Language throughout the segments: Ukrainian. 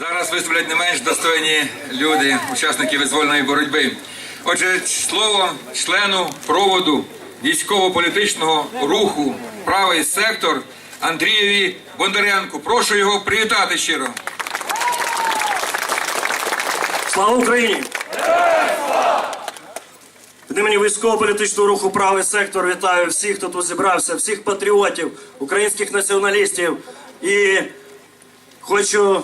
Зараз виступлять не менш достойні люди, учасники визвольної боротьби. Отже, слово члену проводу військово-політичного руху правий сектор Андрієві Бондаренку. Прошу його привітати щиро. Слава Україні! Від імені військово-політичного руху правий сектор вітаю всіх, хто тут зібрався, всіх патріотів, українських націоналістів. І хочу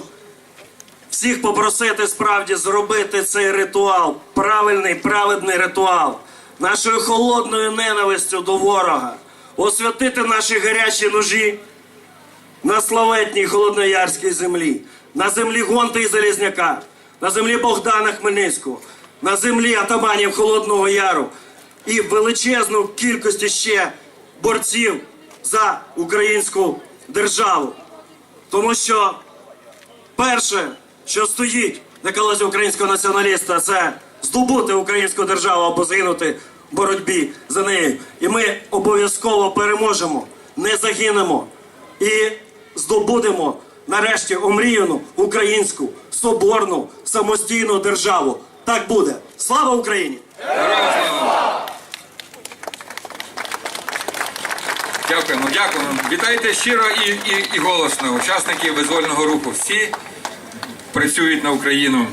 всіх попросити справді зробити цей ритуал, правильний, праведний ритуал, нашою холодною ненавистю до ворога, освятити наші гарячі ножі на славетній холодноярській землі, на землі Гонти і Залізняка, на землі Богдана Хмельницького, на землі атаманів Холодного Яру і величезну кількості ще борців за українську державу. Тому що перше, що стоїть на колесі українського націоналіста, це здобути українську державу або згинути в боротьбі за нею. І ми обов'язково переможемо, не загинемо і здобудемо нарешті омріяну українську соборну самостійну державу. Так буде. Слава Україні! Дякуємо, дякуємо. Вітайте щиро і, і, і голосно. Учасники визвольного руху. Всі працюють на Україну.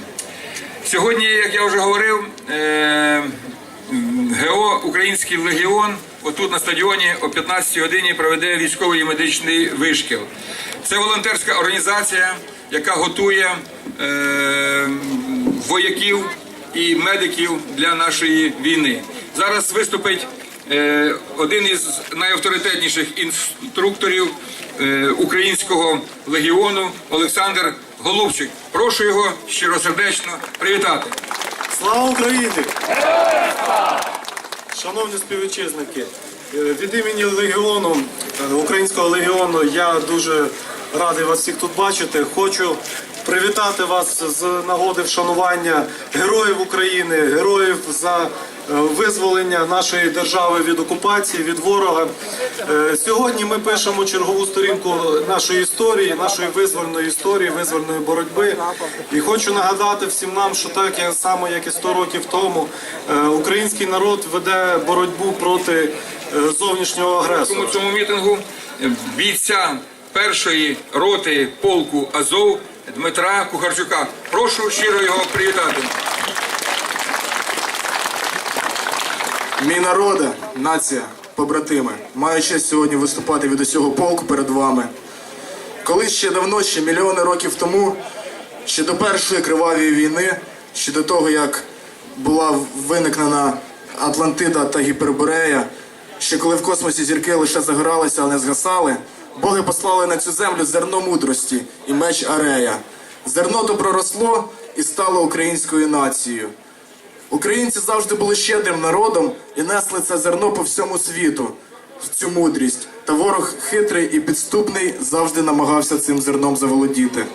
Сьогодні, як я вже говорив, е, ГО Український легіон отут на стадіоні о 15 годині проведе військовий і медичний вишкіл. Це волонтерська організація, яка готує е, вояків і медиків для нашої війни. Зараз виступить е, один із найавторитетніших інструкторів українського легіону Олександр Голубчик. Прошу його щиросердечно привітати. Слава Україні! Шановні співвітчизники, е, від імені Легіону, е, Українського легіону, я дуже радий вас всіх тут бачити. Хочу привітати вас з нагоди вшанування героїв України, героїв за е, визволення нашої держави від окупації, від ворога. Е, Сьогодні ми пишемо чергову сторінку нашої історії, нашої визвольної історії, визвольної боротьби. І хочу нагадати всім нам, що так як саме як і 100 років тому, е, український народ веде боротьбу проти зовнішнього агресора. цьому мітингу бійця першої роти полку Азов Дмитра Кухарчука. Прошу щиро його привітати. Мій народе, нація, побратими, маю честь сьогодні виступати від усього полку перед вами. Колись ще давно, ще мільйони років тому, ще до першої кривавої війни, ще до того, як була виникнена Атлантида та Гіперборея, ще коли в космосі зірки лише загоралися, але не згасали, боги послали на цю землю зерно мудрості і меч Арея. Зерно то проросло і стало українською нацією. Українці завжди були щедрим народом і несли це зерно по всьому світу, в цю мудрість. Та ворог хитрий і підступний завжди намагався цим зерном заволодіти.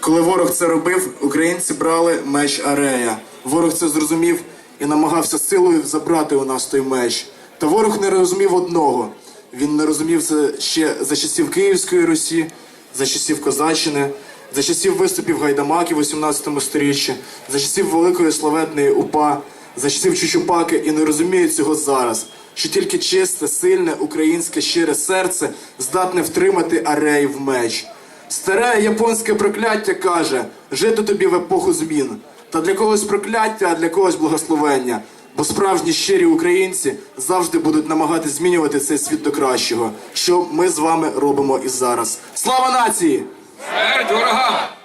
Коли ворог це робив, українці брали меч Арея. Ворог це зрозумів і намагався силою забрати у нас той меч. Та ворог не розумів одного. Він не розумів це ще за часів Київської Русі, за часів Козаччини, за часів виступів гайдамаків у 18 сторіччі, за часів Великої славетної УПА, за часів Чучупаки і не розуміє цього зараз, що тільки чисте, сильне українське щире серце здатне втримати арей в меч. Старе японське прокляття каже: жити тобі в епоху змін. Та для когось прокляття, а для когось благословення. Бо справжні щирі українці завжди будуть намагатися змінювати цей світ до кращого, що ми з вами робимо і зараз. Слава нації! Смерть ворогам!